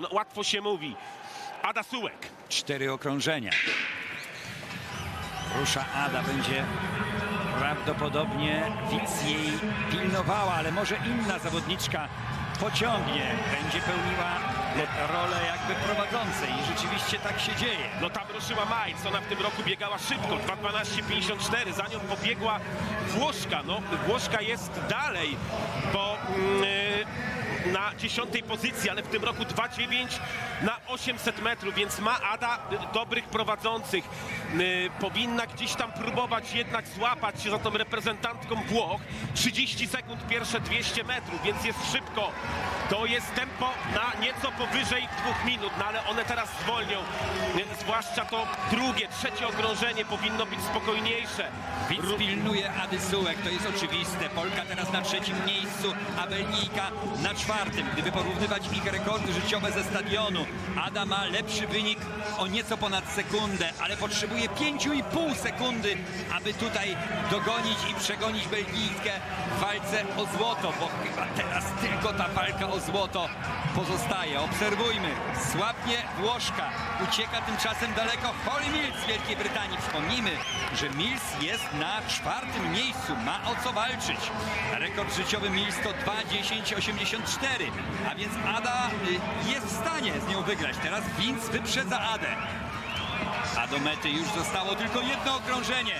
No, łatwo się mówi. Ada Sułek. Cztery okrążenia. Rusza Ada, będzie prawdopodobnie widz jej pilnowała, ale może inna zawodniczka pociągnie, będzie pełniła rolę jakby prowadzącej i rzeczywiście tak się dzieje. No tam ruszyła Majc, ona w tym roku biegała szybko, 2.12.54, za nią pobiegła Włoszka. No, Włoszka jest dalej, bo na dziesiątej pozycji, ale w tym roku 2.9 na 800 metrów, więc ma Ada dobrych prowadzących. Y, powinna gdzieś tam próbować jednak złapać się za tą reprezentantką Włoch. 30 sekund pierwsze 200 metrów, więc jest szybko. To jest tempo na nieco powyżej dwóch minut, no ale one teraz zwolnią. Y, Zwłaszcza to drugie, trzecie okrążenie powinno być spokojniejsze. Widz pilnuje Ady Sułek, to jest oczywiste. Polka teraz na trzecim miejscu, a Belgijka na czwartym. Gdyby porównywać ich rekordy życiowe ze stadionu, Ada ma lepszy wynik o nieco ponad sekundę, ale potrzebuje 5,5 sekundy, aby tutaj dogonić i przegonić Belgijkę w walce o złoto, bo chyba teraz tylko ta walka o złoto pozostaje. Obserwujmy, słabnie Włoszka, ucieka tymczasem daleko Holly Mills z Wielkiej Brytanii. Przypomnijmy, że Mills jest na czwartym miejscu, ma o co walczyć. Rekord życiowy Mills to 2.10.84, a więc Ada y, jest w stanie z nią wygrać. Teraz Vince wyprzedza Adę. A do mety już zostało tylko jedno okrążenie.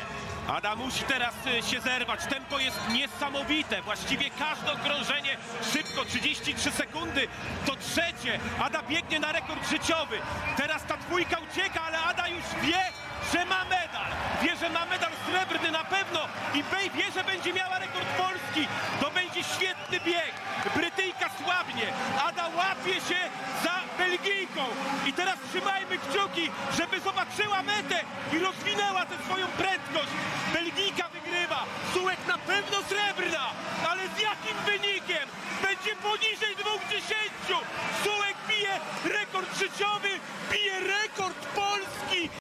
Ada musi teraz y, się zerwać. Tempo jest niesamowite. Właściwie każde okrążenie szybko, 33 sekundy. To trzecie. Ada biegnie na rekord życiowy. Teraz ta dwójka ucieka, ale Ada już wie, że ma medal. Wie, że ma medal srebrny na pewno i wie, że będzie miała rekord Polski. To będzie świetny bieg. Brytyjka słabnie. Ada łapie się za Belgijką. I teraz trzymajmy kciuki, żeby zobaczyła metę i rozwinęła tę swoją prędkość. Belgijka wygrywa. Sułek na pewno srebrna. Ale z jakim wynikiem? Będzie poniżej 2,10. Sułek bije rekord życiowy, bije rekord Polski.